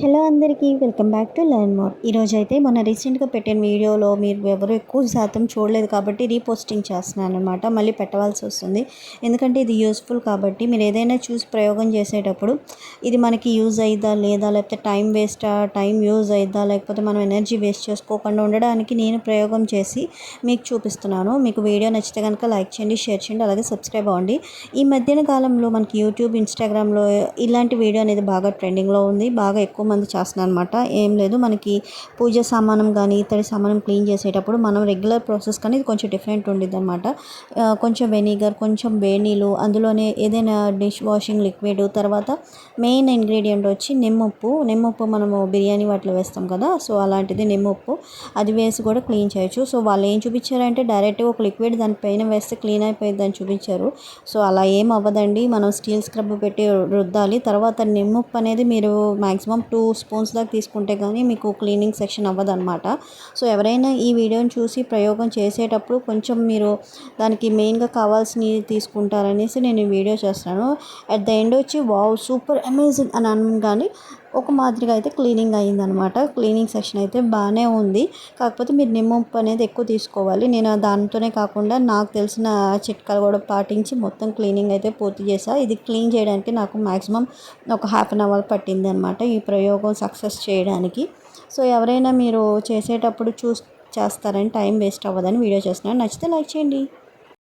Hello అందరికీ welcome back to learn more ఈరోజు అయితే మన రీసెంట్గా పెట్టిన వీడియోలో మీరు ఎవరు ఎక్కువ శాతం చూడలేదు కాబట్టి రీపోస్టింగ్ చేస్తున్నాను అనమాట మళ్ళీ పెట్టవలసి వస్తుంది. ఎందుకంటే ఇది యూస్ఫుల్ కాబట్టి మీరు ఏదైనా చూసి ప్రయోగం చేసేటప్పుడు ఇది మనకి యూజ్ అయిద్దా లేదా లేకపోతే టైం వేస్టా టైం యూజ్ అయిద్దా లేకపోతే మనం ఎనర్జీ వేస్ట్ చేసుకోకుండా ఉండడానికి నేను ప్రయోగం చేసి మీకు చూపిస్తున్నాను. మీకు వీడియో నచ్చితే కనుక లైక్ చేయండి షేర్ చేయండి అలాగే సబ్స్క్రైబ్ అవ్వండి. ఈ మధ్యన కాలంలో మనకి యూట్యూబ్ ఇన్స్టాగ్రామ్లో ఇలాంటి వీడియో అనేది బాగా ట్రెండింగ్లో ఉంది. బాగా ఎక్కువ మంది చేస్తున్నారు అనమాట ఏం లేదు మనకి పూజ సామానం కానీ ఇతడి సామానం క్లీన్ చేసేటప్పుడు మనం రెగ్యులర్ ప్రాసెస్ కానీ ఇది కొంచెం డిఫరెంట్ ఉండిద్ది అనమాట కొంచెం వెనిగర్ కొంచెం వేణీలు అందులోనే ఏదైనా డిష్ వాషింగ్ లిక్విడ్ తర్వాత మెయిన్ ఇంగ్రీడియంట్ వచ్చి నిమ్మప్పు. నిమ్మప్పు మనము బిర్యానీ వాటిలో వేస్తాం కదా సో అలాంటిది నిమ్మప్పు. అది వేసి కూడా క్లీన్ చేయొచ్చు. సో వాళ్ళు ఏం చూపించారంటే డైరెక్ట్గా ఒక లిక్విడ్ దానిపైన వేస్తే క్లీన్ అయిపోయింది అని చూపించారు. సో అలా ఏం అవ్వదండి. మనం స్టీల్ స్క్రబ్ పెట్టి రుద్దాలి. తర్వాత నిమ్మప్పు అనేది మీరు మ్యాక్సిమం టూ టూ స్పూన్స్ దాకా తీసుకుంటే కానీ మీకు క్లీనింగ్ సెక్షన్ అవ్వదన్నమాట. సో ఎవరైనా ఈ వీడియోని చూసి ప్రయోగం చేసేటప్పుడు కొంచెం మీరు దానికి మెయిన్గా కావాల్సినవి తీసుకుంటారనేసి నేను ఈ వీడియో చేస్తాను అట్ ద ఎండ్ వచ్చి వావ్ సూపర్ అమేజింగ్ అని అనగానే ఒక మాదిరిగా అయితే క్లీనింగ్ అయిందనమాట క్లీనింగ్ సెషన్ అయితే బాగానే ఉంది. కాకపోతే మీరు నిమ్మప్పు అనేది ఎక్కువ తీసుకోవాలి. నేను దానితోనే కాకుండా నాకు తెలిసిన చిట్కాలు కూడా పాటించి మొత్తం క్లీనింగ్ అయితే పూర్తి చేసా ఇది క్లీన్ చేయడానికి నాకు మ్యాక్సిమం ఒక హాఫ్ అన్ అవర్ పట్టింది అనమాట ఈ ప్రయోగం సక్సెస్ చేయడానికి. సో ఎవరైనా మీరు చేసేటప్పుడు చూస్ చేస్తారని టైం వేస్ట్ అవ్వదని వీడియో చేస్తున్నాను. నచ్చితే లైక్ చేయండి.